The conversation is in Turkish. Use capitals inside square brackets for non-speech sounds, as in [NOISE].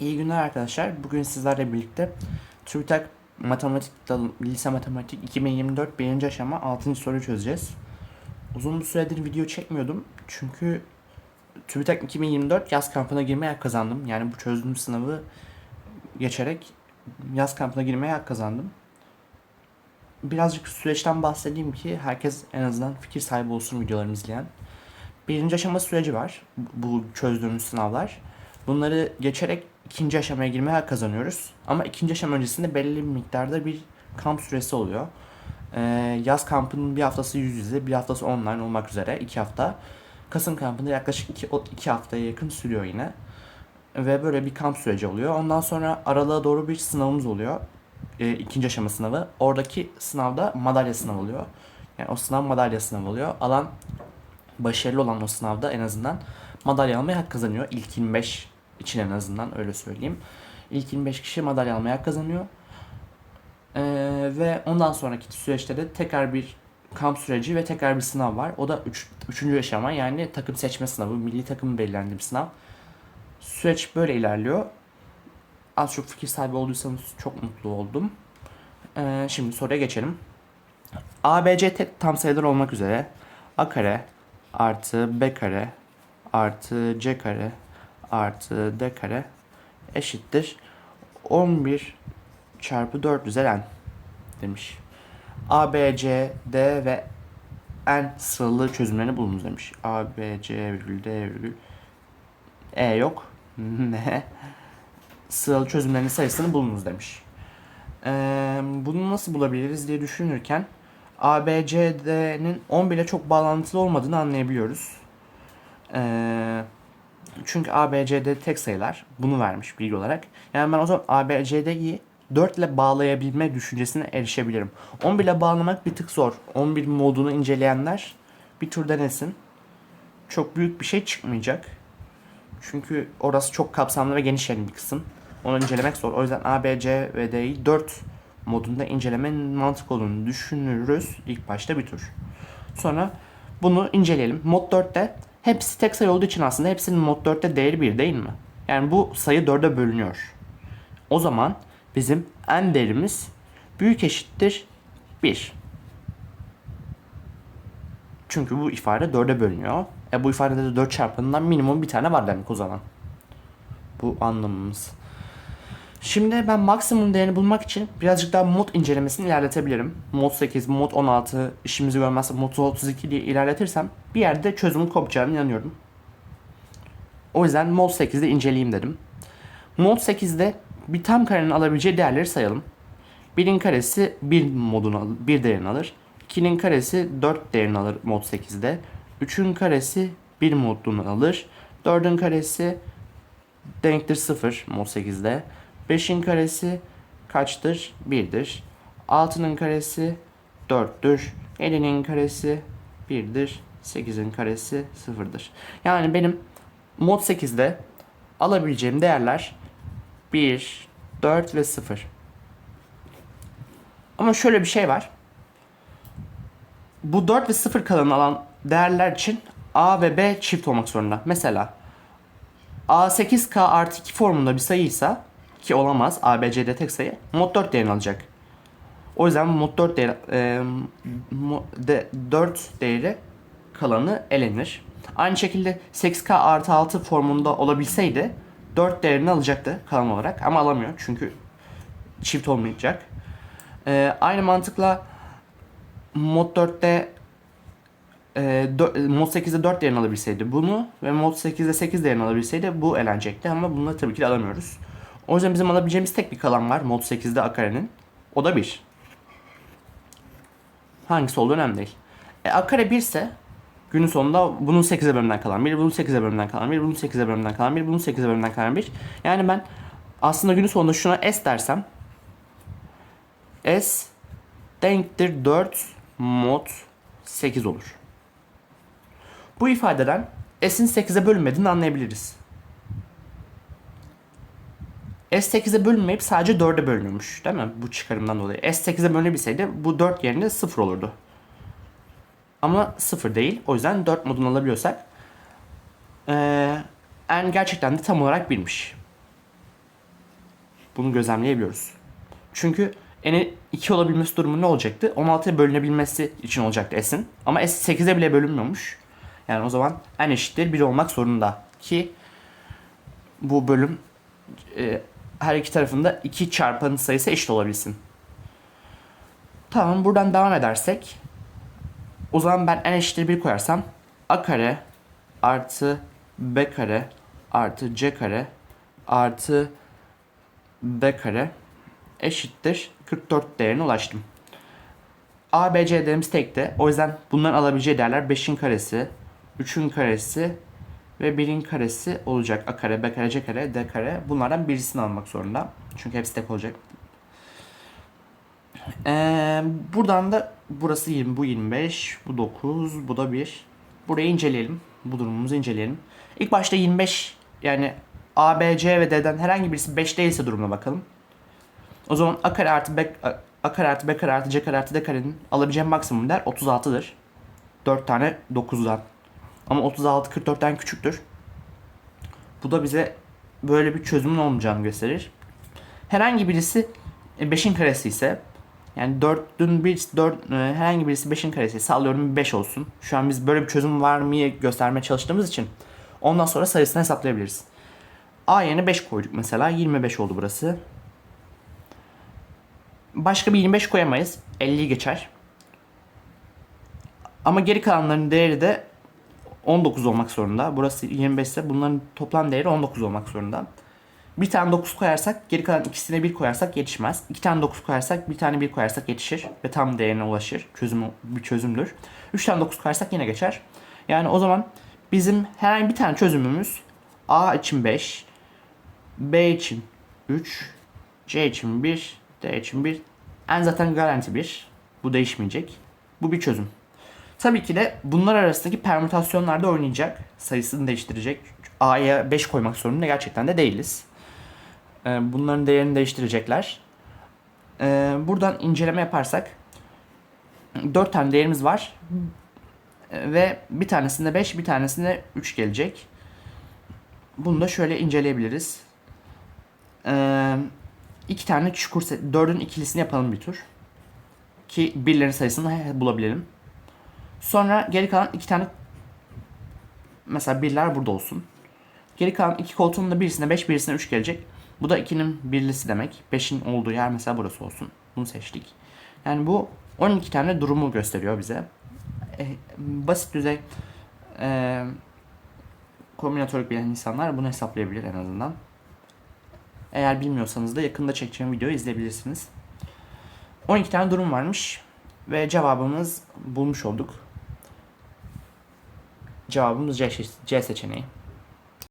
İyi günler arkadaşlar. Bugün sizlerle birlikte TÜBİTAK Matematik Lise Matematik 2024 birinci aşama 6. soruyu çözeceğiz. Uzun bir süredir video çekmiyordum. Çünkü TÜBİTAK 2024 yaz kampına girmeye hak kazandım. Yani bu çözdüğüm sınavı geçerek yaz kampına girmeye hak kazandım. Birazcık süreçten bahsedeyim ki herkes en azından fikir sahibi olsun videolarımı izleyen. Birinci aşama süreci var. Bu çözdüğümüz sınavlar. Bunları geçerek ikinci aşamaya girmeye kazanıyoruz. Ama ikinci aşama öncesinde belli bir miktarda bir kamp süresi oluyor. Ee, yaz kampının bir haftası yüz yüze, bir haftası online olmak üzere iki hafta. Kasım kampında yaklaşık iki, iki haftaya yakın sürüyor yine. Ve böyle bir kamp süreci oluyor. Ondan sonra aralığa doğru bir sınavımız oluyor. Ee, ikinci aşama sınavı. Oradaki sınavda madalya sınavı oluyor. Yani o sınav madalya sınavı oluyor. Alan başarılı olan o sınavda en azından madalya almaya hak kazanıyor. İlk 25 için en azından öyle söyleyeyim. İlk 25 kişi madalya almaya kazanıyor. Ee, ve ondan sonraki süreçte de tekrar bir kamp süreci ve tekrar bir sınav var. O da üç, üçüncü aşama yani takım seçme sınavı, milli takım belirlendiği bir sınav. Süreç böyle ilerliyor. Az çok fikir sahibi olduysanız çok mutlu oldum. Ee, şimdi soruya geçelim. ABC tam sayılar olmak üzere A kare artı B kare artı C kare artı D kare eşittir 11 çarpı 4 üzeri n demiş. A, B, C, D ve n sıralı çözümlerini bulunuz demiş. A, B, C virgül D virgül E yok. [LAUGHS] ne? Sıralı çözümlerinin sayısını bulunuz demiş. Ee, bunu nasıl bulabiliriz diye düşünürken A, B, C, D'nin 11 ile çok bağlantılı olmadığını anlayabiliyoruz. Ee, çünkü A, B, C, D tek sayılar. Bunu vermiş bilgi olarak. Yani ben o zaman A, B, C, D'yi 4 ile bağlayabilme düşüncesine erişebilirim. 11 ile bağlamak bir tık zor. 11 modunu inceleyenler bir tur denesin. Çok büyük bir şey çıkmayacak. Çünkü orası çok kapsamlı ve geniş yani bir kısım. Onu incelemek zor. O yüzden A, B, ve D'yi 4 modunda incelemenin mantık olduğunu düşünürüz ilk başta bir tur. Sonra bunu inceleyelim. Mod 4'te hepsi tek sayı olduğu için aslında hepsinin mod 4'te değeri 1 değil mi? Yani bu sayı 4'e bölünüyor. O zaman bizim n değerimiz büyük eşittir 1. Çünkü bu ifade 4'e bölünüyor. E bu ifadede de 4 çarpanından minimum bir tane var demek o zaman. Bu anlamımız. Şimdi ben maksimum değerini bulmak için birazcık daha mod incelemesini ilerletebilirim. Mod 8, mod 16 işimizi görmezse mod 32 diye ilerletirsem bir yerde çözümün kopacağını inanıyorum. O yüzden mod 8'de inceleyeyim dedim. Mod 8'de bir tam karenin alabileceği değerleri sayalım. 1'in karesi 1 modunu alır, 1 değerini alır. 2'nin karesi 4 değerini alır mod 8'de. 3'ün karesi 1 modunu alır. 4'ün karesi denktir 0 mod 8'de. 5'in karesi kaçtır? 1'dir. 6'nın karesi 4'tür. 7'nin karesi 1'dir. 8'in karesi 0'dır. Yani benim mod 8'de alabileceğim değerler 1, 4 ve 0. Ama şöyle bir şey var. Bu 4 ve 0 kalan alan değerler için A ve B çift olmak zorunda. Mesela A8K artı 2 formunda bir sayıysa ki olamaz ABCD tek sayı mod 4 değerini alacak. O yüzden mod 4 değeri, e, mo- de, 4 değeri kalanı elenir. Aynı şekilde 8K artı 6 formunda olabilseydi 4 değerini alacaktı kalan olarak ama alamıyor çünkü çift olmayacak. E, aynı mantıkla mod 4'te e, dö- mod 8'de 4 değerini alabilseydi bunu ve mod 8'de 8 değerini alabilseydi bu elenecekti ama bunları tabii ki de alamıyoruz. O yüzden bizim alabileceğimiz tek bir kalan var mod 8'de a karenin. O da 1. Hangisi olduğu önemli değil. E, a kare 1 ise günün sonunda bunun 8'e bölümünden kalan 1, bunun 8'e bölümünden kalan 1, bunun 8'e bölümünden kalan 1, bunun 8'e bölümünden kalan 1. Yani ben aslında günün sonunda şuna S dersem S denktir 4 mod 8 olur. Bu ifadeden S'in 8'e bölünmediğini anlayabiliriz. S8'e bölünmeyip sadece 4'e bölünüyormuş değil mi? Bu çıkarımdan dolayı. S8'e bölünebilseydi bu 4 yerine 0 olurdu. Ama 0 değil. O yüzden 4 modunu alabiliyorsak ee, n gerçekten de tam olarak 1'miş. bunu gözlemleyebiliyoruz. Çünkü n'in 2 olabilmesi durumu ne olacaktı? 16'ya bölünebilmesi için olacaktı s'in. Ama s 8'e bile bölünmüyormuş. Yani o zaman n eşittir 1 olmak zorunda. Ki bu bölüm e, her iki tarafında 2 çarpanın sayısı eşit olabilsin. Tamam buradan devam edersek o zaman ben n eşittir 1 koyarsam a kare artı b kare artı c kare artı b kare eşittir 44 değerine ulaştım. A, B, C değerimiz tekte. O yüzden bunların alabileceği değerler 5'in karesi, 3'ün karesi ve 1'in karesi olacak. A kare, B kare, C kare, D kare. Bunlardan birisini almak zorunda. Çünkü hepsi tek olacak. Ee, buradan da burası 20, bu 25, bu 9, bu da 1. Burayı inceleyelim. Bu durumumuzu inceleyelim. İlk başta 25 yani A, B, C ve D'den herhangi birisi 5 değilse durumuna bakalım. O zaman A kare artı B, A kare artı B kare artı C kare artı D karenin alabileceğim maksimum değer 36'dır. 4 tane 9'dan. Ama 36 44'ten küçüktür. Bu da bize böyle bir çözümün olmayacağını gösterir. Herhangi birisi 5'in karesi ise yani 4'ün bir 4 herhangi birisi 5'in karesi sallıyorum 5 olsun. Şu an biz böyle bir çözüm var mı göstermeye çalıştığımız için ondan sonra sayısını hesaplayabiliriz. A yerine 5 koyduk mesela 25 oldu burası. Başka bir 25 koyamayız. 50'yi geçer. Ama geri kalanların değeri de 19 olmak zorunda. Burası 25 ise bunların toplam değeri 19 olmak zorunda. Bir tane 9 koyarsak geri kalan ikisine 1 koyarsak yetişmez. İki tane 9 koyarsak bir tane 1 koyarsak yetişir ve tam değerine ulaşır. Çözüm bir çözümdür. 3 tane 9 koyarsak yine geçer. Yani o zaman bizim herhangi bir tane çözümümüz A için 5, B için 3, C için 1, D için 1. En zaten garanti 1. Bu değişmeyecek. Bu bir çözüm. Tabii ki de bunlar arasındaki permütasyonlarda oynayacak. Sayısını değiştirecek. A'ya 5 koymak zorunda gerçekten de değiliz. Ee, Bunların değerini değiştirecekler. Ee, Buradan inceleme yaparsak 4 tane değerimiz var. Ee, Ve bir tanesinde 5, bir tanesinde 3 gelecek. Bunu da şöyle inceleyebiliriz. İki tane çukur set, dördün ikilisini yapalım bir tur. Ki birlerin sayısını bulabilelim. Sonra geri kalan iki tane mesela birler burada olsun. Geri kalan iki koltuğun da birisine 5 birisine 3 gelecek. Bu da 2'nin birlisi demek. 5'in olduğu yer mesela burası olsun. Bunu seçtik. Yani bu 12 tane durumu gösteriyor bize. E, basit düzey e, kombinatörlük bilen insanlar bunu hesaplayabilir en azından. Eğer bilmiyorsanız da yakında çekeceğim videoyu izleyebilirsiniz. 12 tane durum varmış ve cevabımız bulmuş olduk. Cevabımız C, C seçeneği.